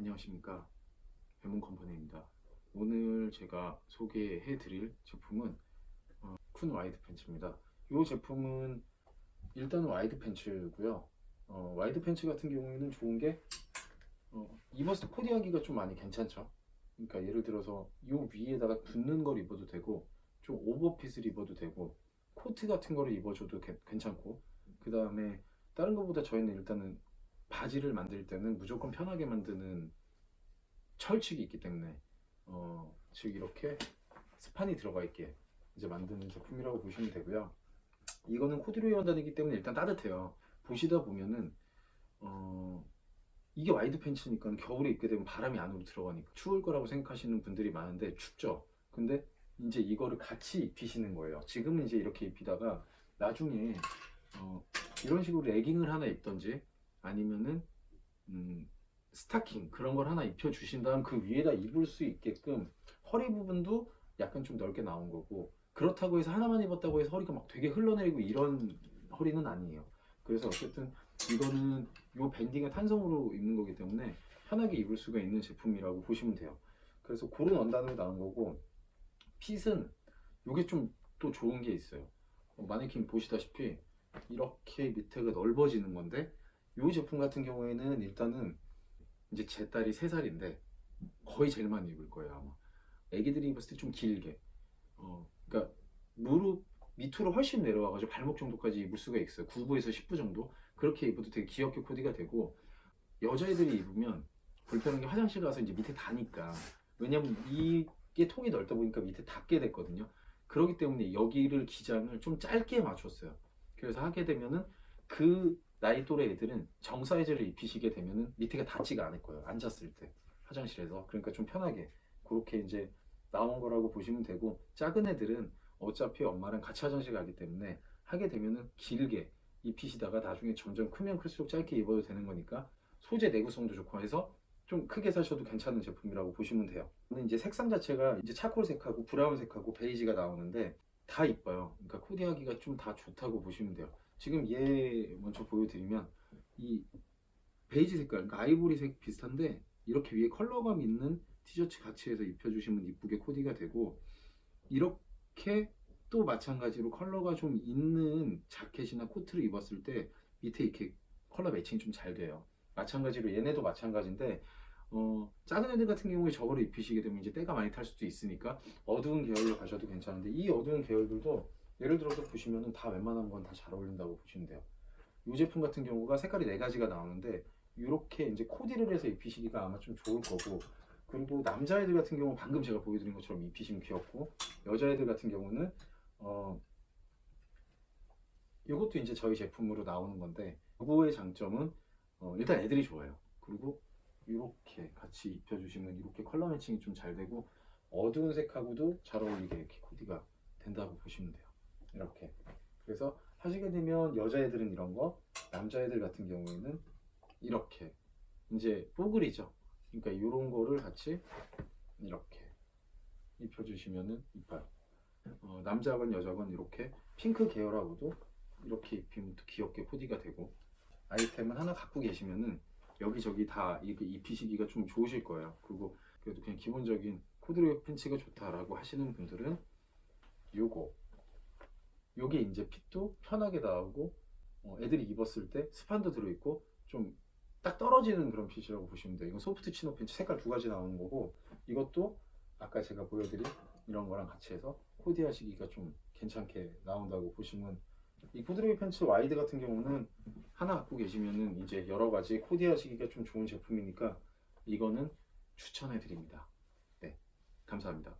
안녕하십니까 배문 컴퍼니입니다. 오늘 제가 소개해 드릴 제품은 어, 쿤 와이드 팬츠입니다. 이 제품은 일단 와이드 팬츠고요. 어, 와이드 팬츠 같은 경우에는 좋은 게 어, 때 코디하기가 좀 많이 괜찮죠. 그러니까 예를 들어서 이 위에다가 붙는 걸 입어도 되고 좀 오버핏을 입어도 되고 코트 같은 거를 입어줘도 개- 괜찮고 그 다음에 다른 것보다 저희는 일단은 바지를 만들 때는 무조건 편하게 만드는 철칙이 있기 때문에 어, 즉 이렇게 스판이 들어가 있게 이제 만드는 제품이라고 보시면 되고요. 이거는 코듀로이 원단이기 때문에 일단 따뜻해요. 보시다 보면은 어, 이게 와이드 팬츠니까 겨울에 입게 되면 바람이 안으로 들어가니까 추울 거라고 생각하시는 분들이 많은데 춥죠. 근데 이제 이거를 같이 입히시는 거예요. 지금은 이제 이렇게 입히다가 나중에 어, 이런 식으로 레깅을 하나 입던지 아니면은 음, 스타킹 그런 걸 하나 입혀 주신 다음 그 위에다 입을 수 있게끔 허리 부분도 약간 좀 넓게 나온 거고 그렇다고 해서 하나만 입었다고 해서 허리가 막 되게 흘러내리고 이런 허리는 아니에요. 그래서 어쨌든 이거는 요 밴딩은 탄성으로 입는 거기 때문에 편하게 입을 수가 있는 제품이라고 보시면 돼요. 그래서 그런 원단으로 나온 거고 핏은 요게 좀 또 좋은 게 있어요. 어, 마네킹 보시다시피 이렇게 밑에가 넓어지는 건데 이 제품 같은 경우에는 일단은 이제 제 딸이 3살인데 거의 제일 많이 입을 거예요 아마. 애기들이 입었을 때 좀 길게. 어 그러니까 무릎 밑으로 훨씬 내려와가지고 발목 정도까지 입을 수가 있어요. 9부에서 10부 정도? 그렇게 입어도 되게 귀엽게 코디가 되고 여자애들이 입으면 불편한 게 화장실 가서 이제 밑에 다니까. 왜냐면 이게 통이 넓다 보니까 밑에 닿게 됐거든요. 그렇기 때문에 여기를 기장을 좀 짧게 맞췄어요. 그래서 하게 되면은 그 나이 또래 애들은 정 사이즈를 입히시게 되면은 밑에가 닿지가 않을 거예요. 앉았을 때 화장실에서 그러니까 좀 편하게 그렇게 이제 나온 거라고 보시면 되고 작은 애들은 어차피 엄마랑 같이 화장실 가기 때문에 하게 되면은 길게 입히시다가 나중에 점점 크면 클수록 짧게 입어도 되는 거니까 소재 내구성도 좋고 해서 좀 크게 사셔도 괜찮은 제품이라고 보시면 돼요. 근데 이제 색상 자체가 이제 차콜색하고 브라운색하고 베이지가 나오는데 다 이뻐요. 그러니까 코디하기가 좀 다 좋다고 보시면 돼요. 지금 얘 먼저 보여드리면 이 베이지 색깔, 그러니까 아이보리색 비슷한데 이렇게 위에 컬러감 있는 티셔츠 같이 해서 입혀주시면 이쁘게 코디가 되고 이렇게 또 마찬가지로 컬러가 좀 있는 자켓이나 코트를 입었을 때 밑에 이렇게 컬러 매칭이 좀 잘 돼요. 마찬가지로 얘네도 마찬가지인데 어, 작은 애들 같은 경우에 저거를 입히시게 되면 이제 때가 많이 탈 수도 있으니까 어두운 계열로 가셔도 괜찮은데 이 어두운 계열들도 예를 들어서 보시면은 다 웬만한 건 다 잘 어울린다고 보시면 돼요. 이 제품 같은 경우가 색깔이 네 가지가 나오는데 이렇게 이제 코디를 해서 입히시기가 아마 좀 좋을 거고 그리고 남자애들 같은 경우 는 방금 제가 보여드린 것처럼 입히시면 귀엽고 여자애들 같은 경우는 어 이것도 이제 저희 제품으로 나오는 건데 이거의 장점은 어, 일단 애들이 좋아요. 그리고 이렇게 같이 입혀주시면 이렇게 컬러 매칭이 좀 잘 되고 어두운 색하고도 잘 어울리게 이렇게 코디가 된다고 보시면 돼요. 이렇게. 그래서 하시게 되면 여자애들은 이런 거, 남자애들 같은 경우에는 이렇게 이제 뽀글이죠. 그러니까 이런 거를 같이 이렇게 입혀주시면은 이뻐요. 어, 남자건 여자건 이렇게 핑크 계열하고도 이렇게 입히면 또 귀엽게 코디가 되고 아이템을 하나 갖고 계시면은 여기저기 다 이거 입히시기가 좀 좋으실 거예요. 그리고 그래도 그냥 기본적인 코드로이 팬츠가 좋다라고 하시는 분들은 요거 요게 이제 핏도 편하게 나오고 어, 애들이 입었을 때 스판도 들어있고 좀 딱 떨어지는 그런 핏이라고 보시면 돼요. 이건 소프트 치노 팬츠 색깔 두 가지 나오는 거고 이것도 아까 제가 보여드린 이런 거랑 같이 해서 코디 하시기가 좀 괜찮게 나온다고 보시면 이 코드로이 팬츠 와이드 같은 경우는 하나 갖고 계시면은 이제 여러 가지 코디 하시기가 좀 좋은 제품이니까 이거는 추천해 드립니다. 네, 감사합니다.